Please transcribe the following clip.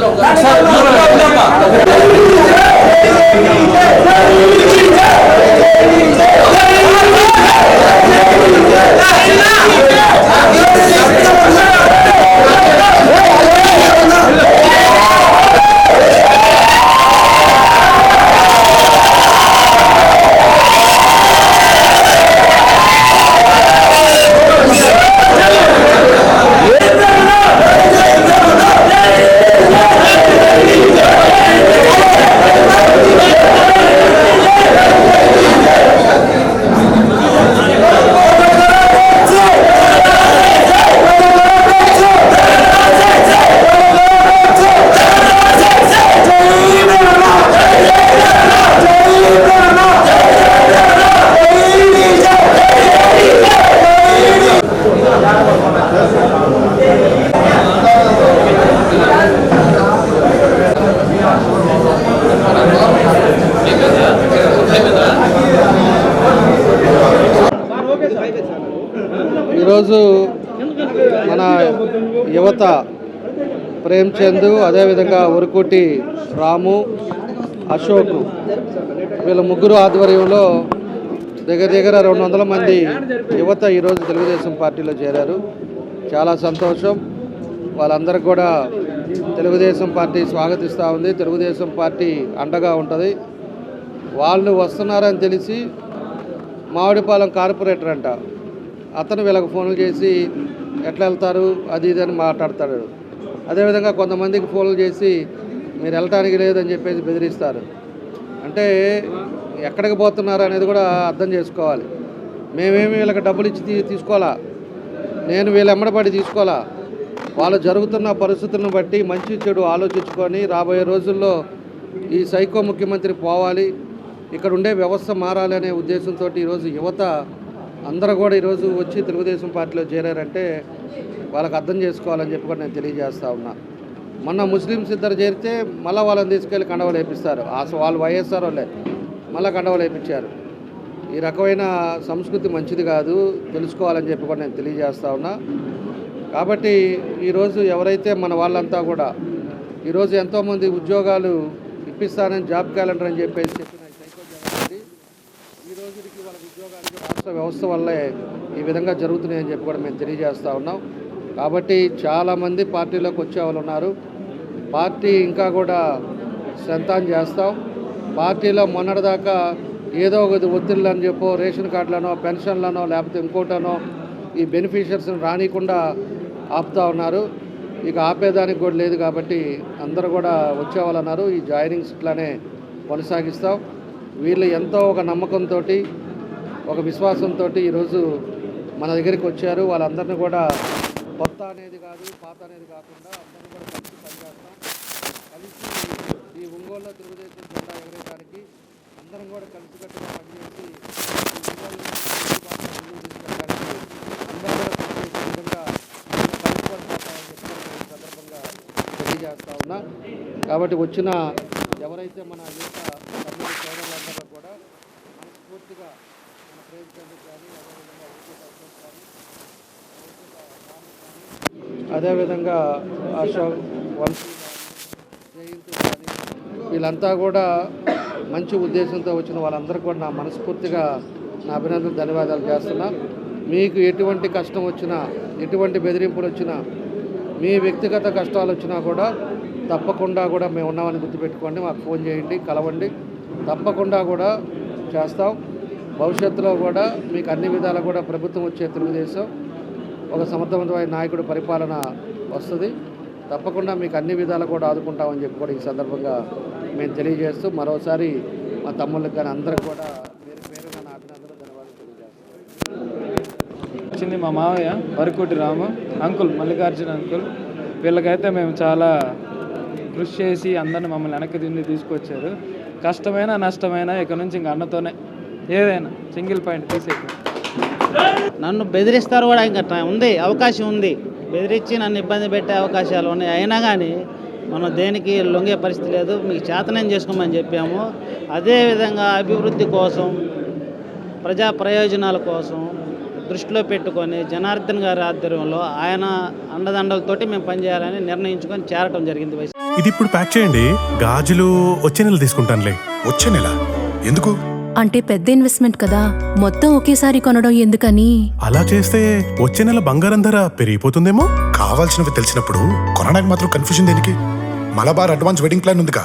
¡Dale, Carlos! ఈరోజు మన యువత ప్రేమ్చంద్ అదేవిధంగా ఉరుకుటి రాము అశోక్ వీళ్ళ ముగ్గురు ఆధ్వర్యంలో దగ్గర దగ్గర రెండు వందల మంది యువత ఈరోజు తెలుగుదేశం పార్టీలో చేరారు. చాలా సంతోషం. వాళ్ళందరికీ కూడా తెలుగుదేశం పార్టీ స్వాగతిస్తూ ఉంది. తెలుగుదేశం పార్టీ అండగా ఉంటుంది. వాళ్ళు వస్తున్నారని తెలిసి మామిడిపాలెం కార్పొరేటర్ అంట. అతను వీళ్ళకి ఫోన్లు చేసి ఎట్లా వెళ్తారు అది ఇది అని మాట్లాడతాడు. అదేవిధంగా కొంతమందికి ఫోన్లు చేసి మీరు వెళ్ళటానికి లేదని చెప్పేసి బెదిరిస్తారు. అంటే ఎక్కడికి పోతున్నారు అనేది కూడా అర్థం చేసుకోవాలి. మేమేమి వీళ్ళకి డబ్బులు ఇచ్చి తీ- తీసుకోవాలా? నేను వీళ్ళ ఎమ్మడపడి తీసుకోవాలా? వాళ్ళు జరుగుతున్న పరిస్థితులను బట్టి మంచి చెడు ఆలోచించుకొని రాబోయే రోజుల్లో ఈ సైకో ముఖ్యమంత్రి పోవాలి ఇక్కడ ఉండే వ్యవస్థ మారాలి అనే ఉద్దేశంతో ఈరోజు యువత అందరూ కూడా ఈరోజు వచ్చి తెలుగుదేశం పార్టీలో చేరారంటే వాళ్ళకి అర్థం చేసుకోవాలని చెప్పి కూడా నేను తెలియజేస్తా ఉన్నా. మొన్న ముస్లిమ్స్ ఇద్దరు చేరితే మళ్ళీ వాళ్ళని తీసుకెళ్ళి కండవలు వేపిస్తారు. అసలు వాళ్ళు వైఎస్ఆర్ వాళ్ళే. మళ్ళీ కండవలు వేయించారు ఈ రకమైన సంస్కృతి మంచిది కాదు తెలుసుకోవాలని చెప్పి కూడా నేను తెలియజేస్తా ఉన్నా. కాబట్టి ఈరోజు ఎవరైతే మన వాళ్ళంతా కూడా ఈరోజు ఎంతోమంది ఉద్యోగాలు ఇప్పిస్తానని జాబ్ క్యాలెండర్ అని చెప్పేసి చెప్పిన ఈ సైకో జగన్ రెడ్డి ఈ వాళ్ళ ఉద్యోగాలకి రాష్ట్ర వ్యవస్థ వల్లే ఈ విధంగా జరుగుతున్నాయని చెప్పి కూడా మేము తెలియజేస్తూ ఉన్నాం. కాబట్టి చాలామంది పార్టీలోకి వచ్చే వాళ్ళు ఉన్నారు. పార్టీ ఇంకా కూడా సంతాన్ చేస్తాం. పార్టీలో మొన్నటిదాకా ఏదో ఒక ఒత్తిళ్ళు అని చెప్పో రేషన్ కార్డులనో పెన్షన్లనో లేకపోతే ఇంకోటనో ఈ బెనిఫిషియర్స్ని రానికుండా ఆపుతా ఉన్నారు. ఇక ఆపేదానికి కూడా లేదు కాబట్టి అందరూ కూడా వచ్చేవాళ్ళన్నారు ఈ జాయినింగ్స్ ఇట్లానే కొనసాగిస్తాం. వీళ్ళు ఎంతో ఒక నమ్మకంతో ఒక విశ్వాసంతో ఈరోజు మన దగ్గరికి వచ్చారు. వాళ్ళందరినీ కూడా కొత్త అనేది కాదు పాత అనేది కాకుండా అందరినీ కూడా కలిసి పనిచేస్తాం. కలిసి ఈ ఒంగోలులో తెలుగుదేశం జెండా ఎగరేయడానికి అందరం కూడా కలిసికట్టుగా పనిచేసి అందరూ కూడా పనిచేసే విధంగా మనం కలుపుకొని పోతామని సందర్భంగా తెలియజేస్తా ఉన్నా. కాబట్టి వచ్చిన ఎవరైతే మన యువత తమ్ముడు సోదరులందరూ కూడా మనస్ఫూర్తిగా మన ప్రేమించండి కానీ అదేవిధంగా అశోక్ కానీ అదేవిధంగా అశోక్ వంశీ కానీ వీళ్ళంతా కూడా మంచి ఉద్దేశంతో వచ్చిన వాళ్ళందరూ కూడా నా మనస్ఫూర్తిగా నా అభినందన ధన్యవాదాలు చేస్తున్నా. మీకు ఎటువంటి కష్టం వచ్చినా ఎటువంటి బెదిరింపులు వచ్చినా మీ వ్యక్తిగత కష్టాలు వచ్చినా కూడా తప్పకుండా కూడా మేము ఉన్నామని గుర్తుపెట్టుకోండి మాకు ఫోన్ చేయండి కలవండి. తప్పకుండా కూడా చేస్తాం. భవిష్యత్తులో కూడా మీకు అన్ని విధాలు కూడా ప్రభుత్వం వచ్చే తెలుగుదేశం ఒక సమర్థవంతమైన నాయకుడు పరిపాలన వస్తుంది. తప్పకుండా మీకు అన్ని విధాలు కూడా ఆదుకుంటామని చెప్పి కూడా ఈ సందర్భంగా మేము తెలియజేస్తూ మరోసారి మా తమ్ముళ్ళకి కానీ అందరికి కూడా పేరు పేరున నా అభినందనలు ధన్యవాదాలు తెలియజేస్తాం వచ్చింది మా మావయ్య వరకుటి రాము అంకుల్ మల్లికార్జున అంకుల్. వీళ్ళకైతే మేము చాలా కృషి చేసి అందరిని మమ్మల్ని వెనక్కి తిండి తీసుకొచ్చారు. కష్టమైనా నష్టమైనా ఇక్కడ నుంచి ఇంక అన్నతోనే ఏదైనా సింగిల్ పాయింట్ తీసేది నన్ను బెదిరిస్తారు కూడా ఇంకా ఉంది అవకాశం ఉంది. బెదిరించి నన్ను ఇబ్బంది పెట్టే అవకాశాలు ఉన్నాయి. అయినా కానీ మనం దేనికి లొంగే పరిస్థితి లేదు మీకు చేతనం చేసుకోమని చెప్పాము. అదేవిధంగా అభివృద్ధి కోసం ప్రజా ప్రయోజనాల కోసం దృష్టిలో పెట్టుకొని జనార్దన్ గారి ఆధ్వర్యంలో ఆయన అండదండలతోటి మేము పనిచేయాలని నిర్ణయించుకొని చేరటం జరిగింది వైసీపీ ఇది ఇప్పుడు ప్యాక్ చేయండి. గాజులు వచ్చే నెల తీసుకుంటానులే. వచ్చే నెల? ఎందుకు? అంటే పెద్ద ఇన్వెస్ట్మెంట్ కదా. మొత్తం ఒకేసారి కొనడం ఎందుకని? అలా చేస్తే వచ్చే నెల బంగారం ధర పెరిగిపోతుందేమో? కావాల్సినవి తెలిసినప్పుడు కొనడానికి మాత్రం కన్ఫ్యూజన్ దేనికి? మలబార్ అడ్వాన్స్ వెడ్డింగ్ ప్లాన్ ఉందిగా.